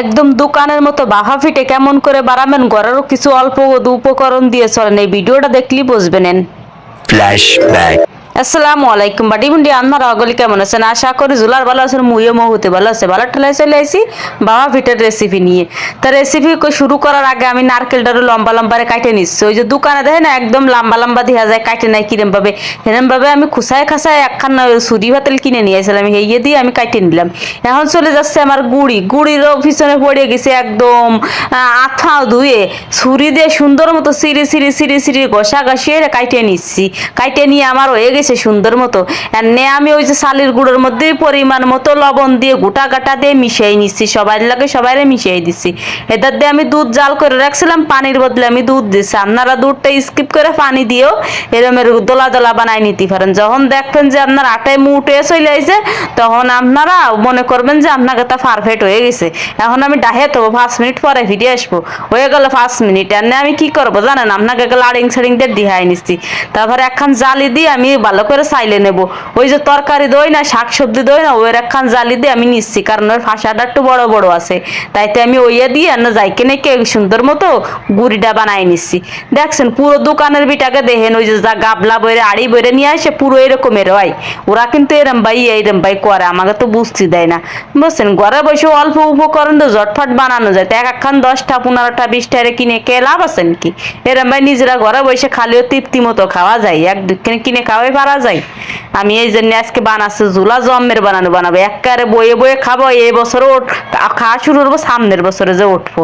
একদম দোকানের মতো বাহা ফিটে কেমন করে বাড়াবেন? ঘরেরও কিছু অল্প উপকরণ দিয়ে চলেন। এই ভিডিওটা দেখলেই বুঝবেন। Flashback আসসালামু আলাইকুম বাটি বুন্ডি আপনারা অগলি কেমন আছেন? আশা করি জুলার ভালো আছেন, মুইও মহুতে ভালো আছে। ভালো ঠেলায় চলে আসি বাবা ফিটের রেসিপি নিয়ে। তা রেসিপি শুরু করার আগে আমি নারকেলটারও লম্বা লম্বারে কাটে নিচ্ছি। ওই যে দোকানে দেখে না, একদম লম্বা লম্বা দেখা যায়, কাটে নাই কিরম ভাবে আমি খুসায় খাসায় একখান সুরি ভাতেল কিনে নিয়ে আসলাম হেয়ে দিয়ে আমি কাটে নিলাম। এখন চলে যাচ্ছে আমার গুড়ি। গুড়িরও পিছনে পড়ে গেছে একদম আঠা ধুয়ে। ছুরি দিয়ে সুন্দর মতো সিঁড়ি সিঁড়ি সিঁড়ি সিঁড়ি ঘষা ঘষিয়ে কাইটে নিচ্ছি। কাইটে নিয়ে আমার হয়ে গেছে সুন্দর মতো। এনে আমি ওই যে শালির গুঁড়োর মধ্যে পরিমাণ মতো লবণ দিয়ে গোটা গাটা দিয়ে মিশিয়ে নিচ্ছি। সবাই লাগে সবাই মিশিয়ে দিচ্ছি। এটার দিয়ে আমি দুধ জাল করে রাখছিলাম, পানির বদলে আমি দুধ দিচ্ছি। আপনারা দুধটা স্কিপ করে পানি দিয়েও এরমের দোলা দোলা বানাই নিতে পারেন। যখন দেখবেন যে আপনার আটায় মুটে চলে আইছে, তখন আপনারা মনে করবেন যে আপনাকে তা পারফেক্ট হয়ে গেছে। এখন আমি ডাহে তো পাঁচ মিনিট পরে ফিরে আসব। হয়ে গেল পাঁচ মিনিট। এনে আমি কি করব জানেন? আপনাকে লাড়িং সাড়িং দিয়ে দিহাই নিচ্ছি। তারপরে একখান জালি দিয়ে আমি ভালো করে চাইলে নেব। ওই যে তরকারি দই না শাক সবজি দই না ওই একখান জালি দিয়ে আমি নিচ্ছি, কারণ ওর ফাঁসাটা একটু বড় বড় আছে। তাইতে আমি ওইয়া দিয়ে এনে যাইকে নাকি সুন্দর মতো গুড়িটা বানাই নিচ্ছি। দেখছেন, পুরো দোকানের বিটাকে দেখেন, ওই যে যা গাবলা বইরে, আড়ি বইরে নিয়ে আসে, পুরো এরকমের হয়। ওরা কিন্তু এরম ভাই, এইরম ভাই করে, আমাকে তো বুঝতে দেয় না। বুঝছেন, ঘরে বসে অল্প উপকরণ তো ঝটফট বানানো যায়। তো এক একখান দশটা, পনেরোটা, বিশটা কিনে কে লাভ আছে নাকি? এরম ভাই নিজেরা ঘরে বসে খালিও তৃপ্তি মতো খাওয়া যায়। এক দুখানে কিনে খাওয়াই পারা যায় আমি এই জন্য আজকে বানাচ্ছি জুলা জম্মের বানানো বানাবো। একবারে বয়ে বয়ে খাব, এই বছরও খাওয়া শুরু করব, সামনের বছরে যে উঠবো।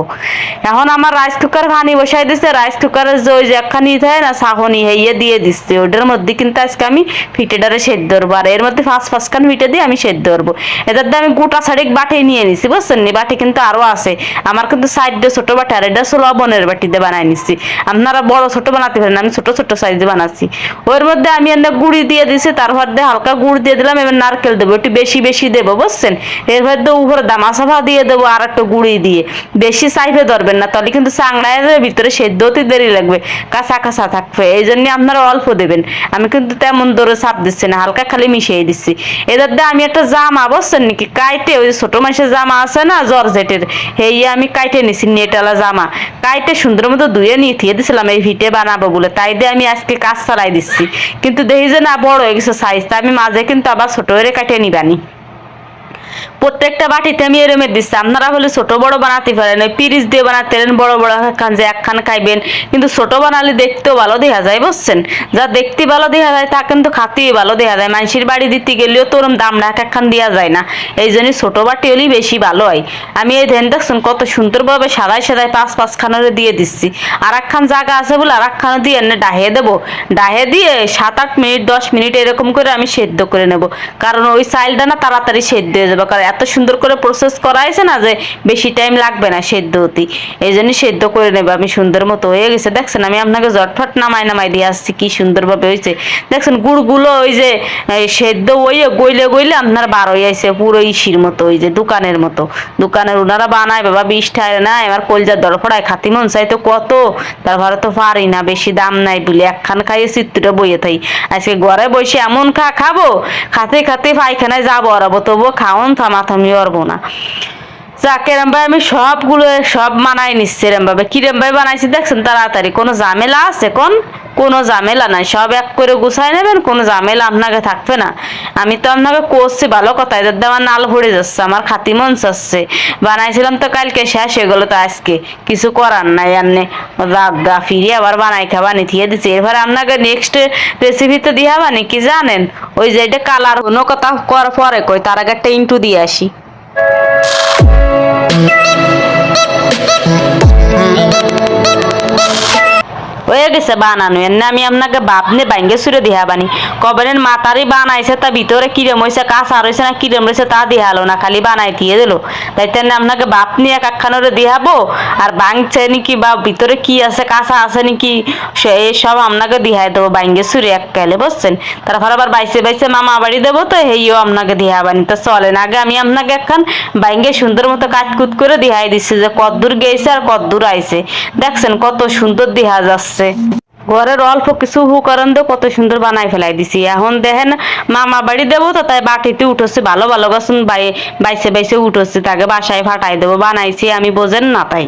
এখন আমার রাইস কুকার পানি বসাই দিচ্ছে রাইস কুকারের যে ওই যে একখানি থাকে না সাহনি হেয়ে দিয়ে দিচ্ছে। ওটার মধ্যে কিন্তু আজকে আমি ফিটেটারে সেদ্ধ করব। আর এর মধ্যে ফাঁস ফাঁসখান ফিটে দিয়ে আমি সেদ্ধ করব। দিয়ে আমি গোটা শাড়িক বাটি নিয়ে নিছি, বুঝছেন নি? বাটি কিন্তু আরও আছে। আমার কিন্তু সাইডে ছোট বাটি আর এটা হচ্ছে লবণের বাটিতে বানাই নিচ্ছি আপনারা বড় ছোট বানাতে পারেন, আমি ছোট ছোট সাইজে বানাচ্ছি। ওর মধ্যে আমি এনে গুড়ি দিয়ে দিছি তারপর দিয়ে হালকা গুড় দিয়ে দিলাম, এবার নারকেল দেবো, একটু বেশি বেশি দেবো, বুঝছেন? এরপর দিয়ে উপরে দামা সাফা দিয়ে দেবো, আর একটু গুড়ি দিয়ে। বেশি সাইফে ধরবেন না, তাহলে কিন্তু চাংড়ায় ভিতরে সেদ্ধ হতে দেরি লাগবে, কাঁচা কাঁচা থাকবে, এই জন্য আপনারা অল্প দেবেন। আমি কিন্তু তেমন দরে চাপ দিচ্ছি না, হালকা খালি মিশিয়ে দিচ্ছি। এদের দিয়ে আমি একটা জামা, বুঝছেন নাকি? কাইটে, ওই ছোট মাসের জামা আছে না, জর্জেটের এই আমি কাইটে নিছি নেটালা জামা। কাইটে সুন্দর মতো ধুয়ে নিয়ে থিয়ে দিছিলাম, এই ভিটে বানাবো বলে, তাই দিয়ে আমি আজকে কাজ চালাই দিচ্ছি। কিন্তু দেখি যে না বড় হয়ে গেছে সাইজ তা আমি মাঝে কিন্তু আবার ছোট করে কাটিয়ে নিবানি। প্রত্যেকটা বাটিতে আমি এরমে দিচ্ছি আপনারা হলে ছোট বড় বানাতে পারেন, ওই পিরিচ দিয়ে বানাতে পারেন, বড় বড় খান যে একখান খাইবেন। কিন্তু ছোট বানালে দেখতেও ভালো দেখা যায়, বুঝছেন? যা দেখতে ভালো দেখা যায়, তা কিন্তু খাতেই ভালো দেখা যায়। মানুষের বাড়ি দিতে গেলেও তো ওরম দাম না এক একখান দেওয়া যায় না। এই জন্য ছোট বাটি হলেই বেশি ভালো হয়। আমি এই ধ্যান দেখছেন, কত সুন্দরভাবে সাদাই সাদায় পাঁচ পাঁচ খানারে দিয়ে দিচ্ছি। আর একখান জায়গা আছে বলে আর একখানা দিয়ে এনে ডাহে দেবো। ডাহে দিয়ে সাত আট মিনিট, দশ মিনিট এরকম করে আমি সেদ্ধ করে নেব। কারণ ওই চাইলটা না তাড়াতাড়ি সেদ্ধ হয়ে যাবে, কারণ এত সুন্দর করে প্রসেস করা হয়েছে না যে বেশি টাইম লাগবে না সেদ্ধ হতে। এই জন্য সেদ্ধ করে নেব। আমি সুন্দর মতো হয়ে গেছে। দেখছেন, আমি আপনাকে জটফট নামাই নামাই দিয়ে আসছি। কি সুন্দরভাবে হয়েছে। দেখছেন, গুড়গুলো ওই যে সেদ্ধ হয়ে গইলে গইলে আপনার বার হয়ে আছে পুরো ইসির মতো, ওই যে দোকানের মতো। দোকানের ওনারা বানায়, বাবা বিষ ঠায় না, এবার কলজার দরফড়ায় খাতি মন চাই তো কত। তারপরে তো পারি না, বেশি দাম নাই বলে একখান খাইয়ে চিত্রটা বইয়ে থাই। আজকে ঘরে বসে এমন খা, খাব? খাতে খাতে পায়খানায় যাব আরাবো তবুও খাওন থামাথামি পারব না। যাক এরম আমি সবগুলো, সব মানাই নিচ্ছি এরম ভাবে কিরম বানাইছি দেখছেন তাড়াতাড়ি? কোনো ঝামেলা আছে কোন? কোনো ঝামেলা নাই। সব এক করে গুছাই নেবেন, কোনো ঝামেলা আপনাকে থাকবে না। আমি তো আপনাকে করছি ভালো কথা, এদের আমার নাল ভরে যাচ্ছে, আমার খাতি মন চাচ্ছে। বানাইছিলাম তো কালকে, শেষ হয়ে গেলো তো আজকে। কিছু করার নাই আনে গা ফিরিয়ে আবার বানাই খাবা নিথিয়ে দিচ্ছি এবার আপনাকে নেক্সট রেসিপি তো দিয়ে হবানি কি জানেন? ওই যে এটা কালার কোনো কথা করার পরে কই, তার আগে একটা ইন্টু দিয়ে আসি। হয়ে গেছে বানানো এনে আমি আপনাকে বাপনে বাইঙ্গে সুরে দিহা বানি। কবেনের মাতারি বানাইছে, তা ভিতরে কিরম হয়েছে কাঁচা রয়েছে না কিরম রয়েছে তা দিহালো না, খালি বানাই দিয়ে দিল। তাই তেনে আপনাকে বাপ নিয়ে এক একখানোরে দিহাবো, আর বাংছে নাকি বা ভিতরে কি আছে, কাঁচা আছে নাকি সে সব আপনাকে দিহাই দেবো, বাইঙ্গে সুরে এক কালে বুঝছেন? তারপর আবার বাইসে বাইসে মামা বাড়ি দেবো তো, হেইও আপনাকে দিহা বানি। তো চলেন, আগে আমি আপনাকে একখান বাইঙ্গে সুন্দর মতো কাটকুট করে দিহাই দিচ্ছি যে কদ্দূর গেছে আর কদ্দূর আইছে। দেখছেন কত সুন্দর দিহা যাচ্ছে। ঘরের অল্প কিছু উপকরণ দিয়ে কত সুন্দর বানাই ফেলাই দিছি। এখন দেখেন মামা বাড়ি দেবো তো, তাই বাটিতে উঠেছে ভালো ভালো গাছ বাই বাইসে বাইসে উঠেছে তাকে বাসায় ফাটাই দেবো, বানাইছি আমি, বোঝেন না তাই।